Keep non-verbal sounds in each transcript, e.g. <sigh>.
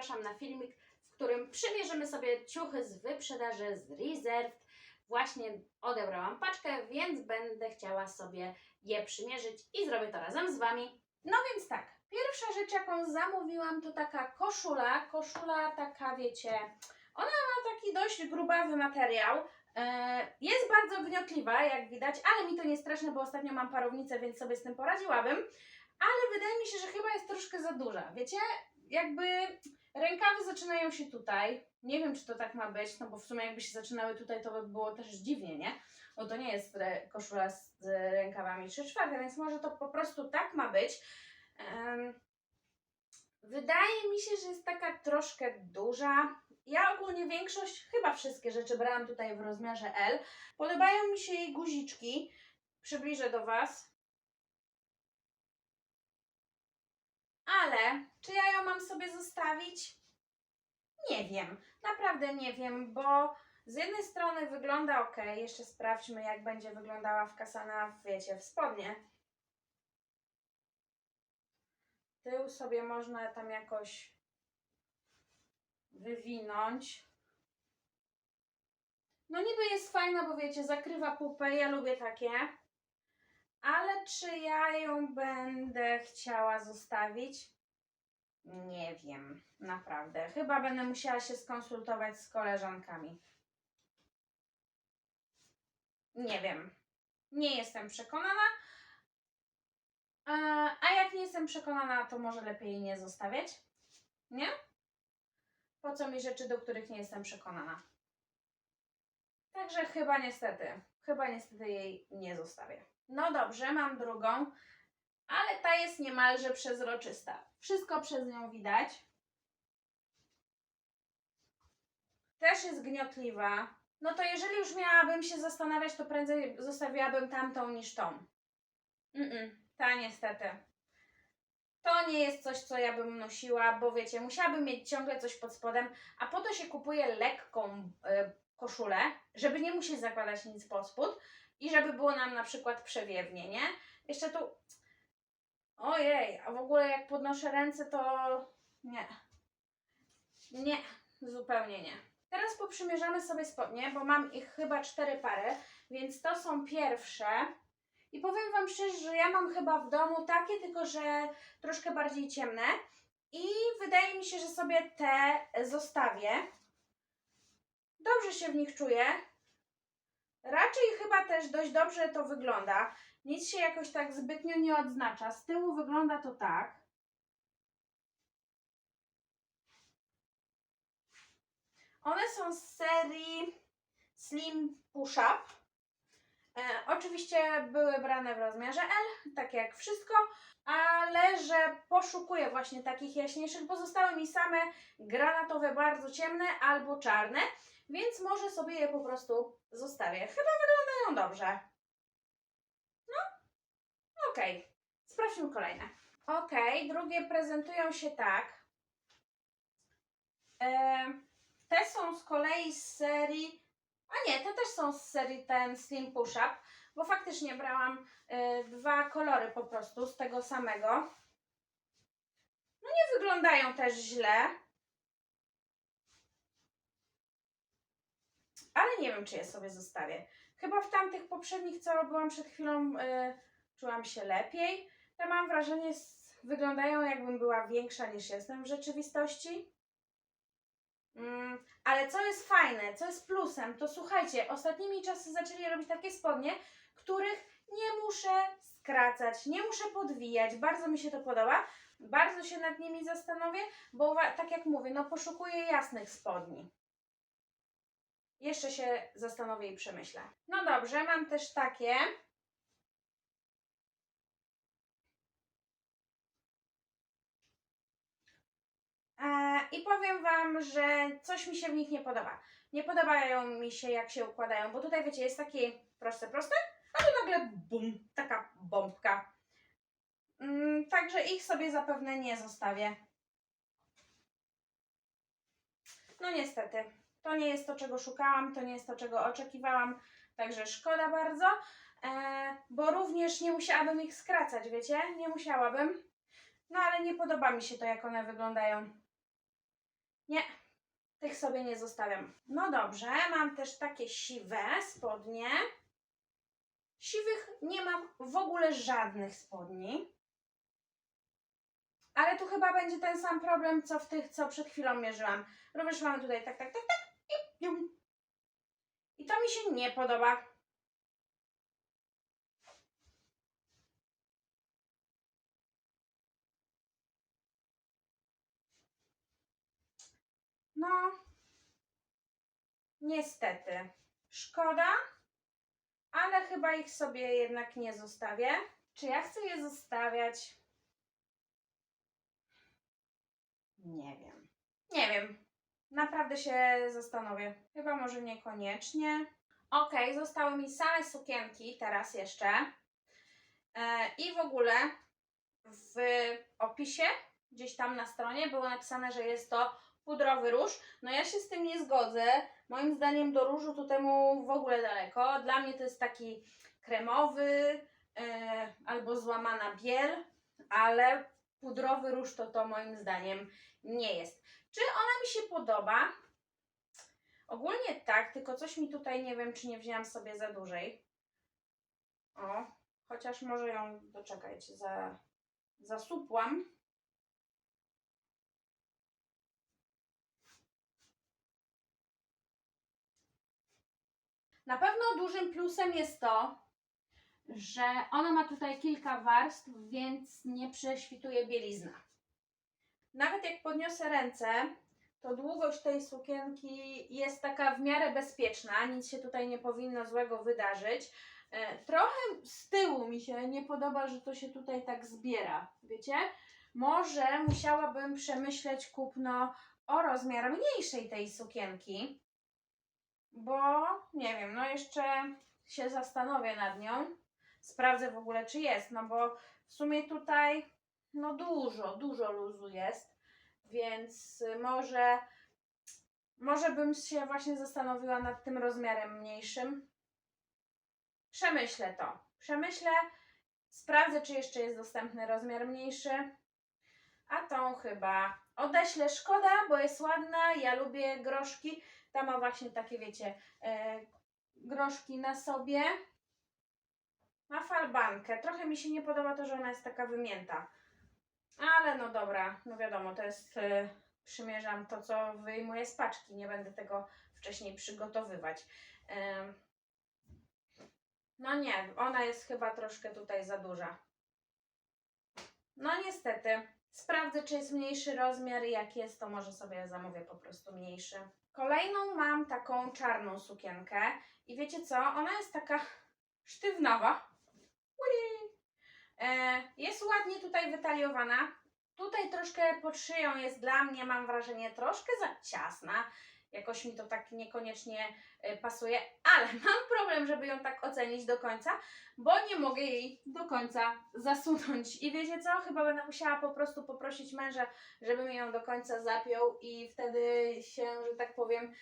zapraszam na filmik, w którym przymierzymy sobie ciuchy z wyprzedaży z Reserved. Właśnie odebrałam paczkę, więc będę chciała sobie je przymierzyć i zrobię to razem z Wami. No więc tak, pierwsza rzecz jaką zamówiłam to taka koszula, koszula taka wiecie, ona ma taki dość grubawy materiał, E, Jest bardzo gniotliwa, jak widać, ale mi to nie straszne, bo ostatnio mam parownicę, więc sobie z tym poradziłabym. Ale wydaje mi się, że chyba jest troszkę za duża. Wiecie, jakby rękawy zaczynają się tutaj. Nie wiem, czy to tak ma być, no bo w sumie jakby się zaczynały tutaj, to by było też dziwnie, nie? Bo to nie jest koszula z rękawami 3 czwarte, więc może to po prostu tak ma być. Em, Wydaje mi się, że jest taka troszkę duża. Ja ogólnie większość, chyba wszystkie rzeczy brałam tutaj w rozmiarze L. Podobają mi się jej guziczki. Przybliżę do Was. Ale czy ja ją mam sobie zostawić? Nie wiem. Naprawdę nie wiem, bo z jednej strony wygląda ok. Jeszcze sprawdźmy, jak będzie wyglądała wkasana, wiecie, w spodnie. Tył sobie można tam jakoś wywinąć. No niby jest fajna, bo wiecie, zakrywa pupę, ja lubię takie. Ale czy ja ją będę chciała zostawić? Nie wiem, naprawdę. Chyba będę musiała się skonsultować z koleżankami. Nie wiem. Nie jestem przekonana. E, A jak nie jestem przekonana, to może lepiej nie zostawiać? Nie? Po co mi rzeczy, do których nie jestem przekonana? Także chyba niestety, chyba niestety jej nie zostawię. No dobrze, mam drugą, ale ta jest niemalże przezroczysta. Wszystko przez nią widać. Też jest gniotliwa. No to jeżeli już miałabym się zastanawiać, to prędzej zostawiłabym tamtą niż tą. Mm-mm, ta niestety. To nie jest coś, co ja bym nosiła, bo wiecie, musiałabym mieć ciągle coś pod spodem, a po to się kupuje lekką y, koszulę, żeby nie musieć zakładać nic pod spód i żeby było nam na przykład przewiewnie, nie? Jeszcze tu... Ojej, a w ogóle jak podnoszę ręce, to nie. Nie, zupełnie nie. Teraz poprzymierzamy sobie spodnie, bo mam ich chyba cztery pary, więc to są pierwsze. I powiem Wam szczerze, że ja mam chyba w domu takie, tylko że troszkę bardziej ciemne. I wydaje mi się, że sobie te zostawię. Dobrze się w nich czuję. Raczej chyba też dość dobrze to wygląda. Nic się jakoś tak zbytnio nie odznacza. Z tyłu wygląda to tak. One są z serii Slim Push Up. E, oczywiście były brane w rozmiarze L, tak jak wszystko, ale że poszukuję właśnie takich jaśniejszych, bo zostały mi same granatowe, bardzo ciemne albo czarne, więc może sobie je po prostu zostawię. Chyba wyglądają dobrze. No, okej. Sprawdźmy kolejne. Okej, drugie prezentują się tak. E, te są z kolei z serii a nie, te też są z serii ten Slim Push Up, bo faktycznie brałam y, dwa kolory po prostu z tego samego. No nie wyglądają też źle. Ale nie wiem, czy je sobie zostawię. Chyba w tamtych poprzednich, co byłam przed chwilą, y, czułam się lepiej. Te mam wrażenie, wyglądają jakbym była większa niż jestem w rzeczywistości. Mm, ale co jest fajne, co jest plusem, to słuchajcie, ostatnimi czasy zaczęli robić takie spodnie, których nie muszę skracać, nie muszę podwijać. Bardzo mi się to podoba. Bardzo się nad nimi zastanowię, bo tak jak mówię, no poszukuję jasnych spodni. Jeszcze się zastanowię i przemyślę. No dobrze, mam też takie. E, I powiem Wam, że coś mi się w nich nie podoba. Nie podobają mi się, jak się układają, bo tutaj wiecie, jest takie proste, proste, a tu nagle bum, taka bombka. Mm, także ich sobie zapewne nie zostawię. No niestety, to nie jest to, czego szukałam, to nie jest to, czego oczekiwałam, także szkoda bardzo, e, bo również nie musiałabym ich skracać, wiecie, nie musiałabym. No ale nie podoba mi się to, jak one wyglądają. Nie, tych sobie nie zostawiam. No dobrze, mam też takie siwe spodnie. Siwych nie mam w ogóle żadnych spodni. Ale tu chyba będzie ten sam problem, co w tych, co przed chwilą mierzyłam. Również mamy tutaj tak, tak, tak, tak i to mi się nie podoba. No, niestety. Szkoda, ale chyba ich sobie jednak nie zostawię. Czy ja chcę je zostawiać? Nie wiem. Nie wiem. Naprawdę się zastanowię. Chyba może niekoniecznie. Ok, zostały mi same sukienki teraz jeszcze. E, I w ogóle w opisie, gdzieś tam na stronie, było napisane, że jest to pudrowy róż. No ja się z tym nie zgodzę. Moim zdaniem do różu to temu w ogóle daleko. Dla mnie to jest taki kremowy e, albo złamana biel, ale pudrowy róż to to moim zdaniem nie jest. Czy ona mi się podoba? Ogólnie tak, tylko coś mi tutaj nie wiem, czy nie wzięłam sobie za dużej. O, chociaż może ją, doczekajcie, za, zasupłam. Na pewno dużym plusem jest to, że ona ma tutaj kilka warstw, więc nie prześwituje bielizna. Nawet jak podniosę ręce, to długość tej sukienki jest taka w miarę bezpieczna, nic się tutaj nie powinno złego wydarzyć. E, Trochę z tyłu mi się nie podoba, że to się tutaj tak zbiera, wiecie? Może musiałabym przemyśleć kupno o rozmiar mniejszej tej sukienki, bo nie wiem, no jeszcze się zastanowię nad nią. Sprawdzę w ogóle, czy jest, no bo w sumie tutaj no dużo, dużo luzu jest, więc może, może bym się właśnie zastanowiła nad tym rozmiarem mniejszym. Przemyślę to. Przemyślę, sprawdzę, czy jeszcze jest dostępny rozmiar mniejszy. A tą chyba odeślę. Szkoda, bo jest ładna. Ja lubię groszki. Ta ma właśnie takie, wiecie, e, groszki na sobie. Ma falbankę. Trochę mi się nie podoba to, że ona jest taka wymięta. Ale no dobra, no wiadomo, to jest. Y, przymierzam to, co wyjmuję z paczki. Nie będę tego wcześniej przygotowywać. No nie, ona jest chyba troszkę tutaj za duża. No niestety. Sprawdzę, czy jest mniejszy rozmiar i jak jest, to może sobie zamówię po prostu mniejszy. Kolejną mam taką czarną sukienkę i wiecie co? Ona jest taka sztywnawa. Jest ładnie tutaj wytaliowana. Tutaj troszkę pod szyją jest dla mnie, mam wrażenie, troszkę za ciasna. Jakoś mi to tak niekoniecznie e, pasuje, ale <laughs> mam problem, żeby ją tak ocenić do końca, bo nie mogę jej do końca zasunąć. I wiecie co? Chyba będę musiała po prostu poprosić męża, żeby mi ją do końca zapiął i wtedy się, że tak powiem,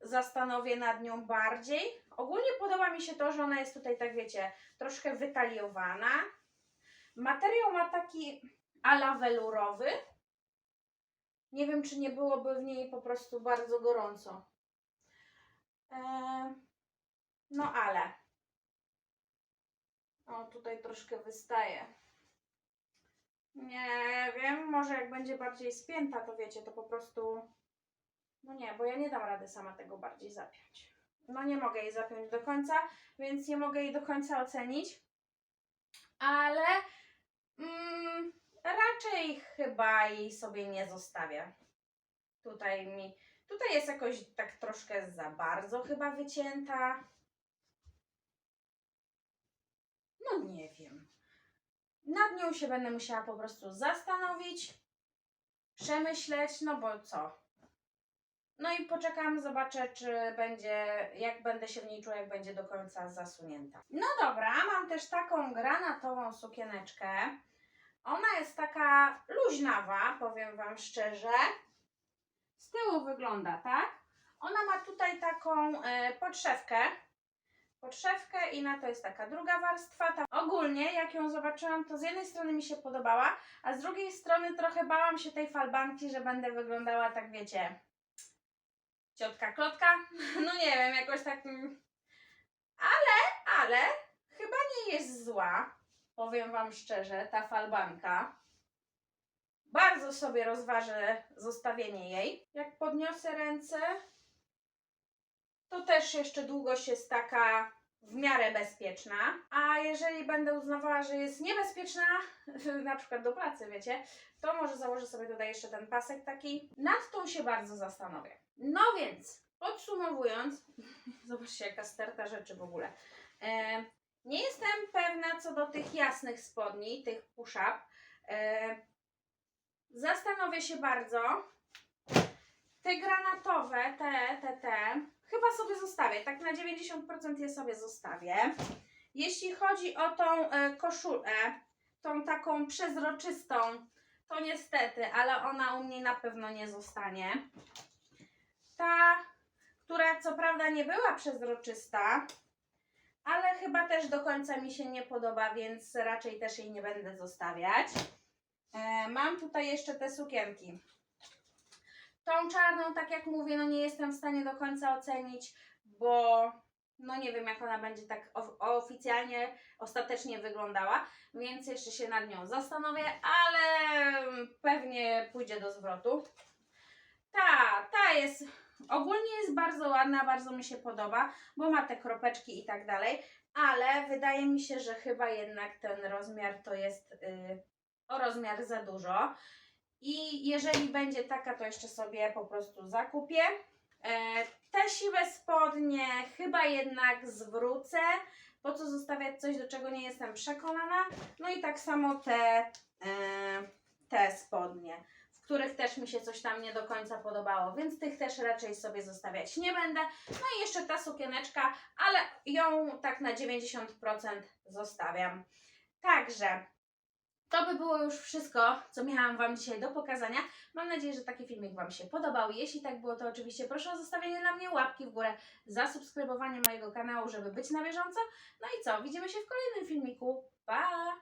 zastanowię nad nią bardziej. Ogólnie podoba mi się to, że ona jest tutaj, tak wiecie, troszkę wytaliowana. Materiał ma taki ala welurowy. Nie wiem, czy nie byłoby w niej po prostu bardzo gorąco. Eee, no ale. O, tutaj troszkę wystaje. Nie wiem, może jak będzie bardziej spięta, to wiecie, to po prostu. No nie, bo ja nie dam rady sama tego bardziej zapiąć. No nie mogę jej zapiąć do końca, więc nie mogę jej do końca ocenić. Ale mm, raczej chyba jej sobie nie zostawię. Tutaj mi. Tutaj jest jakoś tak troszkę za bardzo chyba wycięta. No nie wiem. Nad nią się będę musiała po prostu zastanowić, przemyśleć, no bo co? No i poczekam, zobaczę, czy będzie, jak będę się w niej czuła, jak będzie do końca zasunięta. No dobra, mam też taką granatową sukieneczkę. Ona jest taka luźnawa, powiem Wam szczerze. Z tyłu wygląda tak. Ona ma tutaj taką e, podszewkę. podszewkę i na to jest taka druga warstwa. Ta ogólnie, jak ją zobaczyłam, to z jednej strony mi się podobała, a z drugiej strony trochę bałam się tej falbanki, że będę wyglądała tak, wiecie, ciotka klotka. <laughs> No nie wiem, jakoś tak... Ale, ale chyba nie jest zła, powiem Wam szczerze, ta falbanka. Bardzo sobie rozważę zostawienie jej. Jak podniosę ręce, to też jeszcze długość jest taka w miarę bezpieczna. A jeżeli będę uznawała, że jest niebezpieczna, <laughs> na przykład do pracy, wiecie, to może założę sobie tutaj jeszcze ten pasek taki. Nad tą się bardzo zastanowię. No więc, podsumowując, <laughs> zobaczcie jaka sterta rzeczy w ogóle. E, nie jestem pewna co do tych jasnych spodni, tych push-up. E, zastanowię się bardzo. Te granatowe, te, te, te, chyba sobie zostawię. Tak na 90% je sobie zostawię. Jeśli chodzi o tą e, koszulę, tą taką przezroczystą, to niestety, ale ona u mnie na pewno nie zostanie. Ta, która co prawda nie była przezroczysta, ale chyba też do końca mi się nie podoba, więc raczej też jej nie będę zostawiać. E, mam tutaj jeszcze te sukienki. Tą czarną, tak jak mówię, no nie jestem w stanie do końca ocenić, bo no nie wiem, jak ona będzie tak of- oficjalnie, ostatecznie wyglądała, więc jeszcze się nad nią zastanowię, ale pewnie pójdzie do zwrotu. Ta, ta jest, ogólnie jest bardzo ładna, bardzo mi się podoba, bo ma te kropeczki i tak dalej, ale wydaje mi się, że chyba jednak ten rozmiar to jest y, o rozmiar za dużo. I jeżeli będzie taka, to jeszcze sobie po prostu zakupię. E, te siwe spodnie chyba jednak zwrócę. Po co zostawiać coś, do czego nie jestem przekonana. No i tak samo te, e, te spodnie, w których też mi się coś tam nie do końca podobało, więc tych też raczej sobie zostawiać nie będę. No i jeszcze ta sukieneczka, ale ją tak na 90% zostawiam. Także to by było już wszystko, co miałam Wam dzisiaj do pokazania. Mam nadzieję, że taki filmik Wam się podobał. Jeśli tak było, to oczywiście proszę o zostawienie dla mnie łapki w górę, zasubskrybowanie mojego kanału, żeby być na bieżąco. No i co? Widzimy się w kolejnym filmiku. Pa!